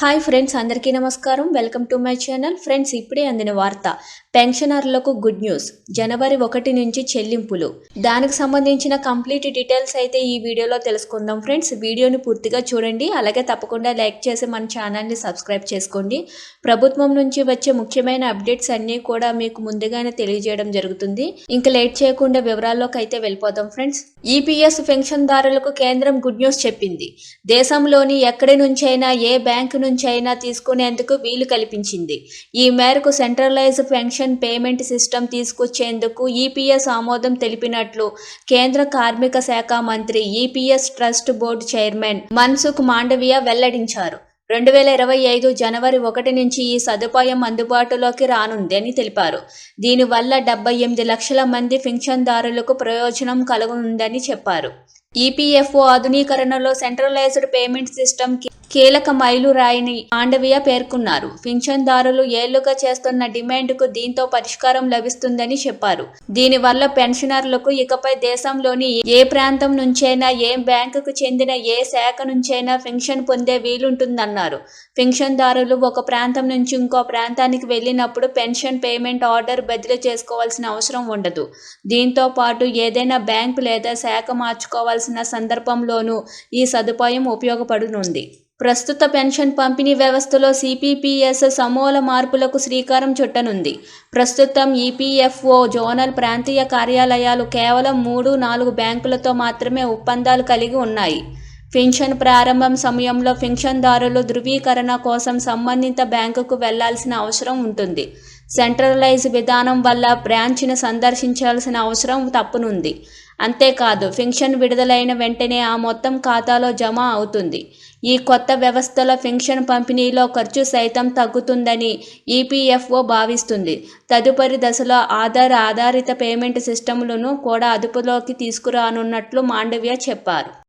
Hi friends అందరికీ నమస్కారం. Welcome to my channel. Friends ఇప్పుడే అందిన వార్త. పెన్షనర్లకు గుడ్ న్యూస్. జనవరి ఒకటి నుంచి చెల్లింపులు. దానికి సంబంధించిన కంప్లీట్ డీటెయిల్స్ అయితే ఈ వీడియోలో తెలుసుకుందాం ఫ్రెండ్స్. వీడియోని పూర్తిగా చూడండి. అలాగే తప్పకుండా లైక్ చేసి మన ఛానల్ని సబ్స్క్రైబ్ చేసుకోండి. ప్రభుత్వం నుంచి వచ్చే ముఖ్యమైన అప్డేట్స్ అన్నీ కూడా మీకు ముందుగానే తెలియజేయడం జరుగుతుంది. ఇంకా లేట్ చేయకుండా వివరాల్లోకి అయితే వెళ్ళిపోదాం ఫ్రెండ్స్. ఈపీఎస్ పెన్షన్దారులకు కేంద్రం గుడ్ న్యూస్ చెప్పింది. దేశంలోని ఎక్కడి నుంచైనా ఏ బ్యాంకు నుంచైనా తీసుకునేందుకు వీలు కల్పించింది. ఈ మేరకు సెంట్రలైజ్ పెన్షన్ పేమెంట్ సిస్టమ్ తీసుకొచ్చేందుకు ఈపీఎస్ ఆమోదం తెలిపినట్లు కేంద్ర కార్మిక శాఖ మంత్రి EPS trust board chairman Mansukh Mandaviya వెల్లడించారు. రెండు వేల ఇరవై ఐదు జనవరి ఒకటి నుంచి ఈ సదుపాయం అందుబాటులోకి రానుంది అని తెలిపారు. దీనివల్ల డెబ్బై ఎనిమిది లక్షల మంది పింఛన్దారులకు ప్రయోజనం కలగనుందని చెప్పారు. ఈపీఎఫ్ఓ ఆధునీకరణలో సెంట్రలైజ్డ్ పేమెంట్ సిస్టమ్కి కీలక మైలురాయిని మాండవియా పేర్కొన్నారు. పింఛన్దారులు ఏళ్ళుగా చేస్తున్న డిమాండ్కు దీంతో పరిష్కారం లభిస్తుందని చెప్పారు. దీనివల్ల పెన్షనర్లకు ఇకపై దేశంలోని ఏ ప్రాంతం నుంచైనా ఏ బ్యాంకుకు చెందిన ఏ శాఖ నుంచైనా పెన్షన్ పొందే వీలుంటుందన్నారు. పెన్షన్దారులు ఒక ప్రాంతం నుంచి ఇంకో ప్రాంతానికి వెళ్ళినప్పుడు పెన్షన్ పేమెంట్ ఆర్డర్ బదిలీ చేసుకోవాల్సిన అవసరం ఉండదు. దీంతో పాటు ఏదైనా బ్యాంకు లేదా శాఖ మార్చుకోవాల్సిన సందర్భంలోనూ ఈ సదుపాయం ఉపయోగపడనుంది. ప్రస్తుత పెన్షన్ పంపిణీ వ్యవస్థలో సిపిపిఎస్ సమూల మార్పులకు శ్రీకారం చుట్టనుంది. ప్రస్తుతం ఈపీఎఫ్ఓ జోనల్ ప్రాంతీయ కార్యాలయాలు కేవలం మూడు నాలుగు బ్యాంకులతో మాత్రమే ఒప్పందాలు కలిగి ఉన్నాయి. పెన్షన్ ప్రారంభం సమయంలో పెన్షన్దారులు ధృవీకరణ కోసం సంబంధిత బ్యాంకుకు వెళ్ళాల్సిన అవసరం ఉంటుంది. సెంట్రలైజ్ విధానం వల్ల బ్రాంచ్ను సందర్శించాల్సిన అవసరం తప్పునుంది. అంతేకాదు పింఛన్ విడుదలైన వెంటనే ఆ మొత్తం ఖాతాలో జమ అవుతుంది. ఈ కొత్త వ్యవస్థలో పెన్షన్ పంపిణీలో ఖర్చు సైతం తగ్గుతుందని ఈపీఎఫ్ఓ భావిస్తుంది. తదుపరి దశలో ఆధార్ ఆధారిత పేమెంట్ సిస్టమ్లను కూడా అదుపులోకి తీసుకురానున్నట్లు మాండవ్య చెప్పారు.